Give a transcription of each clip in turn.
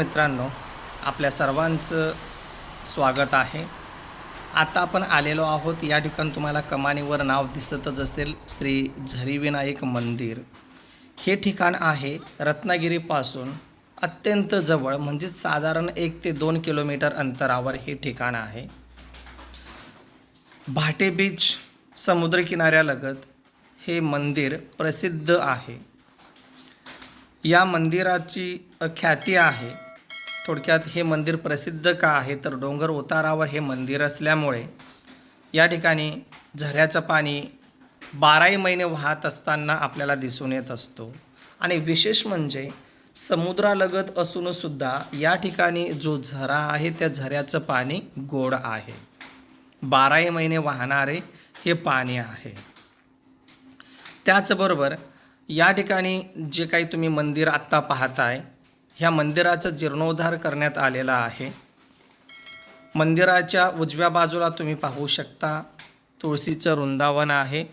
मित्रांनो आपल्या सर्वांचं स्वागत आहे. आता आपण आलेलो आहोत या ठिकाणी तुम्हाला कमानीवर नाव दिसतच असेल श्री झरीविनायक मंदिर. हे ठिकाण आहे रत्नागिरीपासून अत्यंत जवळ म्हणजेच साधारण एक ते दोन किलोमीटर अंतरावर हे ठिकाण आहे. भाटे बीच समुद्रकिनाऱ्यालगत हे मंदिर प्रसिद्ध आहे. या मंदिराची ख्याती आहे. थोडक्यात हे मंदिर प्रसिद्ध का आहे? तर डोंगर उतारावर हे मंदिर असल्यामुळे. या ठिकाणी झऱ्याचं पाणी बाराही महिने वाहत असताना आपल्याला दिसून येत असतो. आणि विशेष म्हणजे समुद्रालगत असूनसुद्धा या ठिकाणी जो झरा आहे त्या झऱ्याचं पाणी गोड आहे. बाराही महिने वाहणारे हे पाणी आहे. त्याचबरोबर या ठिकाणी जे काही तुम्ही मंदिर आत्ता पाहताय ह्या मंदिराचा जीर्णोद्धार करण्यात आलेला आहे. मंदिराच्या उजव्या बाजूला तुम्ही पाहू शकता तुळशीचं वृंदावन आहे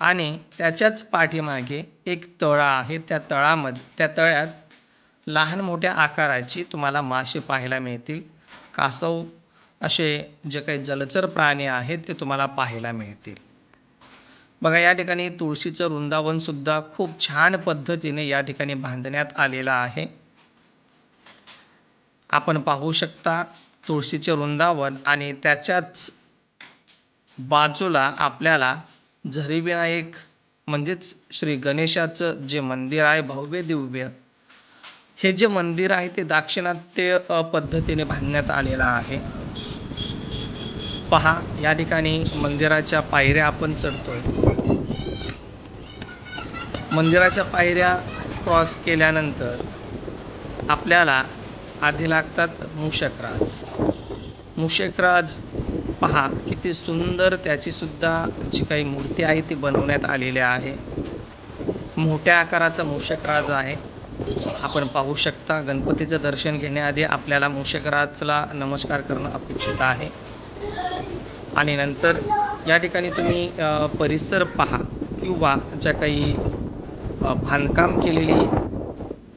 आणि त्याच्याच पाठीमागे एक तळा आहे. त्या तळामध्ये त्या तळ्यात लहान मोठ्या आकाराची तुम्हाला मासे पाहायला मिळतील. कासव असे जे काही जलचर प्राणी आहेत ते तुम्हाला पाहायला मिळतील. बघा या ठिकाणी तुळशीचं वृंदावनसुद्धा खूप छान पद्धतीने या ठिकाणी बांधण्यात आलेलं आहे. आपण पाहू शकता तुळशीचे वृंदावन आणि त्याच्याच बाजूला आपल्याला झरीविनायक म्हणजेच श्री गणेशाचं जे मंदिर आहे भव्य दिव्य हे जे मंदिर आहे ते दाक्षिणात्य पद्धतीने बांधण्यात आलेलं आहे. पहा या ठिकाणी मंदिराच्या पायऱ्या आपण चढतोय. मंदिराच्या पायऱ्या क्रॉस केल्यानंतर आपल्याला आधी लागतात मूषकराज. मूषकराज पहा किती सुंदर त्याचीसुद्धा जी काही मूर्ती आहे ती बनवण्यात आलेली आहे. मोठ्या आकाराचा मूषकराज आहे. आपण पाहू शकता गणपतीचं दर्शन घेण्याआधी आपल्याला मूषकराजला नमस्कार करणं अपेक्षित आहे. आणि नंतर या ठिकाणी तुम्ही परिसर पहा किंवा ज्या काही बांधकाम केलेली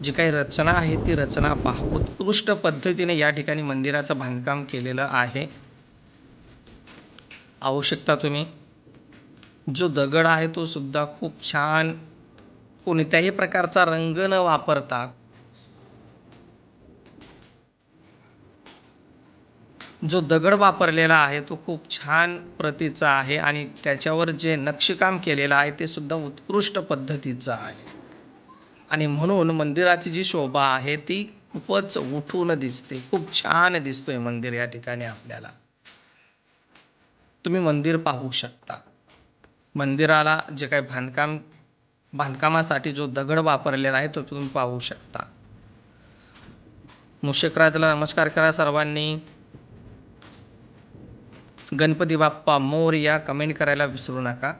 जी काही रचना आहे ती रचना पहा. उत्कृष्ट पद्धतीने या ठिकाणी मंदिराचं बांधकाम केलेलं आहे. पाहू शकता तुम्ही. जो दगड आहे तो सुद्धा खूप छान. कोणत्याही प्रकारचा रंग न वापरता. जो दगड वापरलेला आहे तो खूप छान प्रतीचा आहे आणि त्याच्यावर जे नक्षीकाम केलेलं आहे ते सुद्धा उत्कृष्ट पद्धतीचं आहे. आणि म्हणून मंदिराची जी शोभा आहे ती खूपच उठून दिसते. खूप छान दिसतोय मंदिर या ठिकाणी आपल्याला. तुम्ही मंदिर पाहू शकता. मंदिराला जे काही बांधकाम बांधकामासाठी जो दगड वापरलेला आहे तो तुम्ही पाहू शकता. मुशेकराजला नमस्कार करा सर्वांनी. गणपती बाप्पा मोर या कमेंट करायला विसरू नका.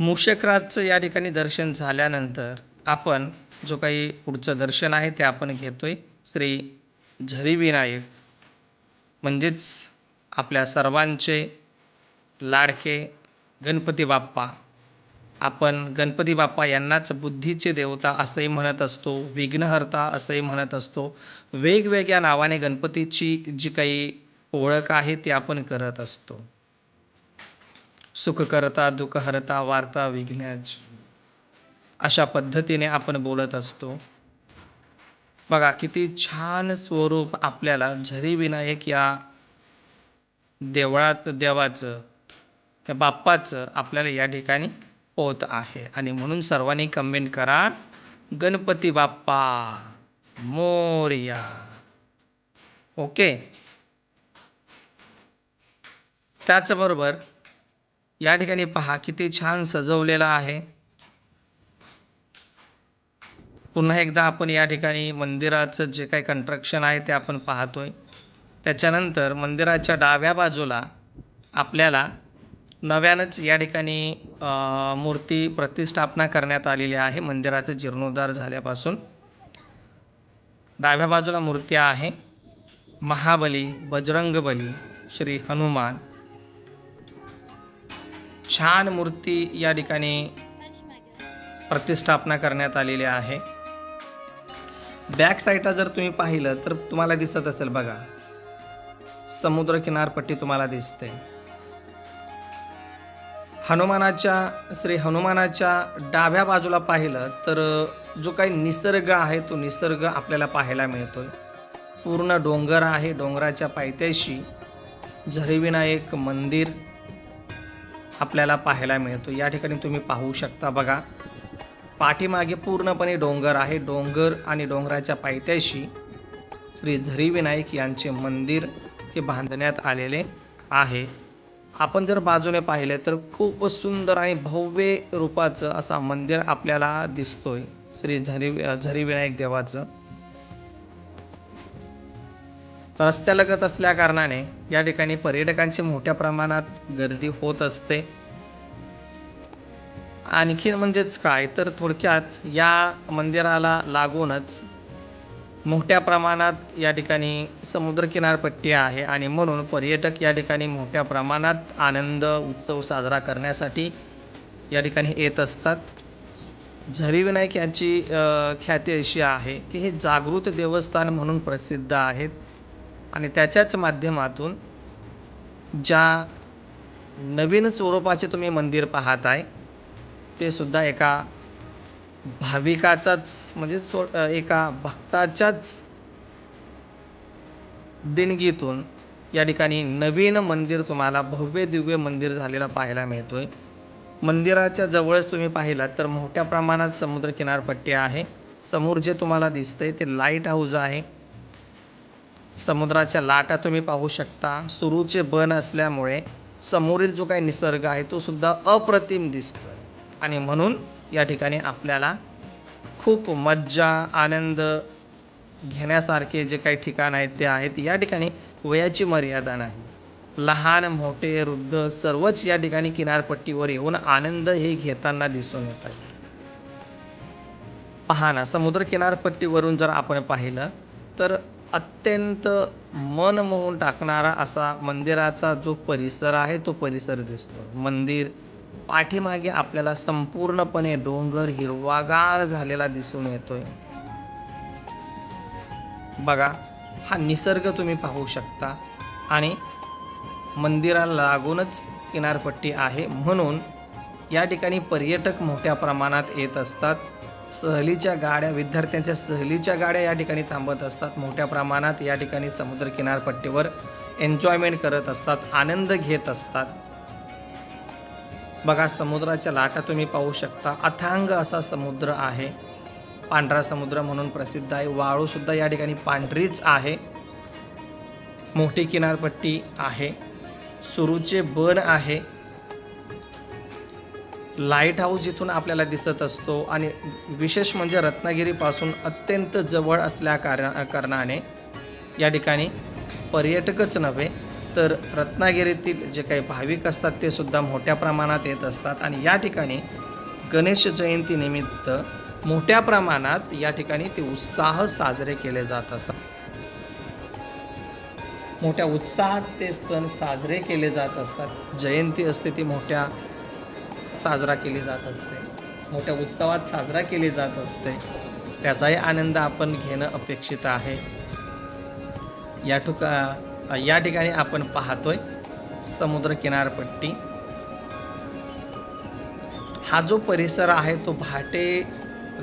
मूषकराजचं या ठिकाणी दर्शन झाल्यानंतर आपण जो काही पुढचं दर्शन आहे ते आपण घेतो आहे श्री झरीविनायक. म्हणजेच आपल्या सर्वांचे लाडके गणपती बाप्पा. आपण गणपती बाप्पा यांनाच बुद्धीचे देवता असंही म्हणत असतो विघ्नहर्ता असंही म्हणत असतो. वेगवेगळ्या नावाने गणपतीची जी काही ओळख आहे ती आपण करत असतो. सुखकर्ता दुःखहरता वार्ता विघ्नज. अशा पद्धतीने आपण बोलत असतो. बघा किती छान स्वरूप आपल्याला झरी विनायक या देवळात देवाचं त्या बाप्पाचं आपल्याला या ठिकाणी होत आहे. आणि म्हणून सर्वांनी कमेंट करा गणपती बाप्पा मोरिया. ओके त्याचबरोबर या ठिकाणी पहा किती छान सजवलेलं आहे. पुन्हा एकदा आपण या ठिकाणी मंदिराचं जे काही कंट्रक्शन आहे ते आपण पाहतोय. त्याच्यानंतर मंदिराच्या डाव्या बाजूला आपल्याला नव्यानंच या ठिकाणी मूर्ती प्रतिष्ठापना करण्यात आलेली आहे. मंदिराचं जीर्णोद्धार झाल्यापासून डाव्या बाजूला मूर्ती आहे. महाबली बजरंगबली श्री हनुमान छान मूर्ती या ठिकाणी प्रतिष्ठापना करण्यात आलेली आहे. बॅक साईडला जर तुम्ही पाहिलं तर तुम्हाला दिसत असेल बघा. समुद्र किनारपट्टी तुम्हाला दिसते. हनुमानाच्या श्री हनुमानाच्या डाव्या बाजूला पाहिलं तर जो काही निसर्ग आहे तो निसर्ग आपल्याला पाहायला मिळतो पूर्ण डोंगर आहे डोंगराच्या पायथ्याशी. झरीविनायक मंदिर. आपल्याला पाहायला मिळतो. या ठिकाणी तुम्ही पाहू शकता बघा पाठीमागे पूर्णपणे डोंगर आहे. डोंगर आणि डोंगराच्या पायथ्याशी श्री झरीविनायक यांचे मंदिर हे बांधण्यात आलेले आहे. आपण जर बाजूने पाहिले तर खूप सुंदर आणि भव्य रूपाचं असा मंदिर आपल्याला दिसतोय. श्री झरी झरीविनायक देवाचं. रस्त्यालगत असल्या कारणाने या ठिकाणी पर्यटकांची मोठ्या प्रमाणात गर्दी होत असते. आणखीन म्हणजेच काय? तर थोडक्यात या मंदिराला लागूनच मोठ्या प्रमाणात या ठिकाणी समुद्रकिनारपट्टी आहे आणि म्हणून पर्यटक या ठिकाणी मोठ्या प्रमाणात आनंद उत्सव साजरा करण्यासाठी या ठिकाणी येत असतात. झरीविनायक यांची ख्याती अशी आहे की हे जागृत देवस्थान म्हणून प्रसिद्ध आहेत. आणि त्याच्याच माध्यमातून ज्या नवीन स्वरूपाचे तुम्ही मंदिर पाहत आहे ते सुद्धा एका भाविकाचाच म्हणजे सो एका भक्ताच्याच देणगीतून या ठिकाणी नवीन मंदिर तुम्हाला भव्य दिव्य मंदिर झालेला पाहायला मिळतो आहे मंदिराच्या जवळच तुम्ही पाहिलात तर मोठ्या प्रमाणात समुद्र किनारपट्टी आहे. समोर जे तुम्हाला दिसतंय ते लाइट हाऊस आहे. समुद्राच्या लाटा तुम्ही पाहू शकता. सुरूचे बन असल्यामुळे समोरील जो काही निसर्ग आहे तो सुद्धा अप्रतिम दिसतो आणि म्हणून या ठिकाणी आपल्याला खूप मज्जा आनंद घेण्यासारखे जे काही ठिकाण आहेत ते आहेत या ठिकाणी वयाची मर्यादा नाही. लहान मोठे वृद्ध सर्वच या ठिकाणी किनारपट्टीवर येऊन आनंद हे घेताना दिसून येत आहे पहा ना समुद्र किनारपट्टीवरून जर आपण पाहिलं तर अत्यंत मन मोहून टाकणारा असा मंदिराचा जो परिसर आहे तो परिसर दिसतो. मंदिर पाठीमागे आपल्याला संपूर्णपणे डोंगर हिरवागार झालेला दिसून येतोय. बघा हा निसर्ग तुम्ही पाहू शकता आणि मंदिराला लागूनच किनारपट्टी आहे म्हणून या ठिकाणी पर्यटक मोठ्या प्रमाणात येत असतात. सहलीच्या गाड्या विद्यार्थ्यांच्या सहलीच्या गाड्या या ठिकाणी थांबत असतात. मोठ्या प्रमाणात या ठिकाणी समुद्र किनारपट्टीवर एन्जॉयमेंट करत असतात आनंद घेत असतात. बघा समुद्राच्या लाटा तुम्ही पाहू शकता. अथांग असा समुद्र आहे. पांढरा समुद्र म्हणून प्रसिद्ध आहे. वाळूसुद्धा या ठिकाणी पांढरीच आहे. मोठी किनारपट्टी आहे. सुरूचे बन आहे. लाइट हाऊस जिथून आपल्याला दिसत असतो आणि विशेष म्हणजे रत्नागिरीपासून अत्यंत जवळ असल्या कारणा कारणाने या ठिकाणी पर्यटकच नव्हे तर रत्नागिरीतील जे काही भाविक असतात ते सुद्धा मोठ्या प्रमाणात येत असतात. आणि या ठिकाणी गणेश जयंतीनिमित्त मोठ्या प्रमाणात या ठिकाणी ते उत्साह साजरे केले जात असतात. मोठ्या उत्साहात ते सण साजरे केले जात असतात. जयंती असते ती मोठ्या साजरा केली जात असते. मोठ्या उत्सवात साजरा केली जात असते. त्याचाही आनंद आपण घेणं अपेक्षित आहे. या ठुका या ठिकाणी आपण पाहतोय समुद्र किनारपट्टी हा जो परिसर आहे तो भाटे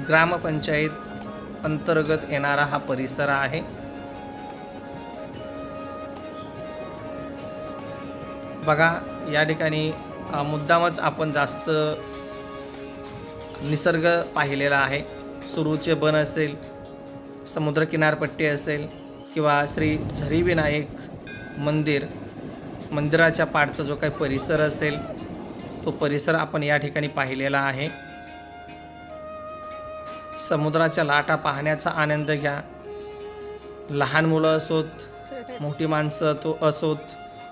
ग्रामपंचायत अंतर्गत येणारा हा परिसर आहे. बघा या ठिकाणी मुद्दामच आपण जास्त निसर्ग पाहिलेला आहे. सुरूचे बन असेल समुद्र किनारपट्टी असेल किंवा श्री झरीविनायक मंदिर मंदिराच्या पाठचा जो काही परिसर असेल तो परिसर आपण या ठिकाणी पाहिलेला आहे. समुद्राच्या लाटा पाहण्याचा आनंद घ्या. लहान मुलं असोत मोठी माणसं तो असोत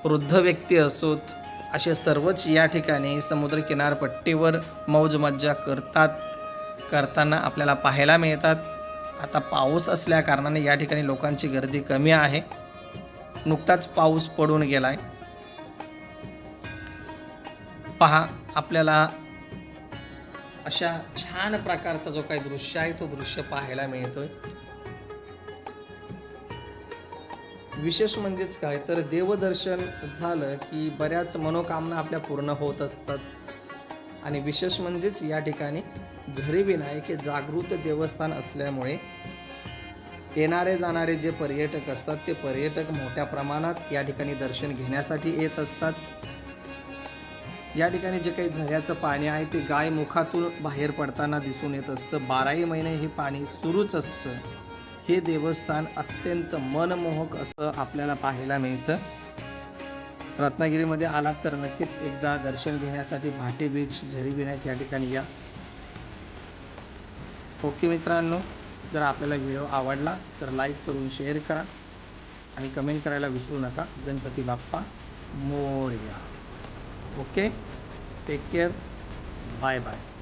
वृद्ध व्यक्ती असोत असे सर्वच या ठिकाणी समुद्र किनारपट्टीवर मौज मज्जा करतात करताना आपल्याला पाहायला मिळतात. आता पाऊस असल्या कारणाने या ठिकाणी लोकांची गर्दी कमी आहे. नुकताच पाऊस पडून गेला आहे पहा आपल्याला अशा छान प्रकारचा जो काही दृश्य आहे तो दृश्य पाहायला मिळतो आहे विशेष म्हणजेच काय? तर देवदर्शन झालं की बऱ्याच मनोकामना आपल्या पूर्ण होत असतात. आणि विशेष म्हणजेच या ठिकाणी झरी विनायक हे जागृत देवस्थान असल्यामुळे येणारे जाणारे जे पर्यटक असतात ते पर्यटक मोठ्या प्रमाणात या ठिकाणी दर्शन घेण्यासाठी येत असतात. या ठिकाणी जे काही झऱ्याचं पाणी आहे ते गाय मुखातून बाहेर पडताना दिसून येत असतं. बाराही महिने हे पाणी सुरूच असतं. हे देवस्थान अत्यंत मनमोहक असं आपल्याला पाहायला मिळतं. रत्नागिरीमध्ये आलात तर नक्कीच एकदा दर्शन घेण्यासाठी भाटे बीच झरी विनायक या ठिकाणी या. ओके मित्रांनो जर आपल्याला व्हिडिओ आवडला तर लाईक करून शेअर करा आणि कमेंट करायला विसरू नका. Ganpati Bappa Morya. Okay? Take care bye bye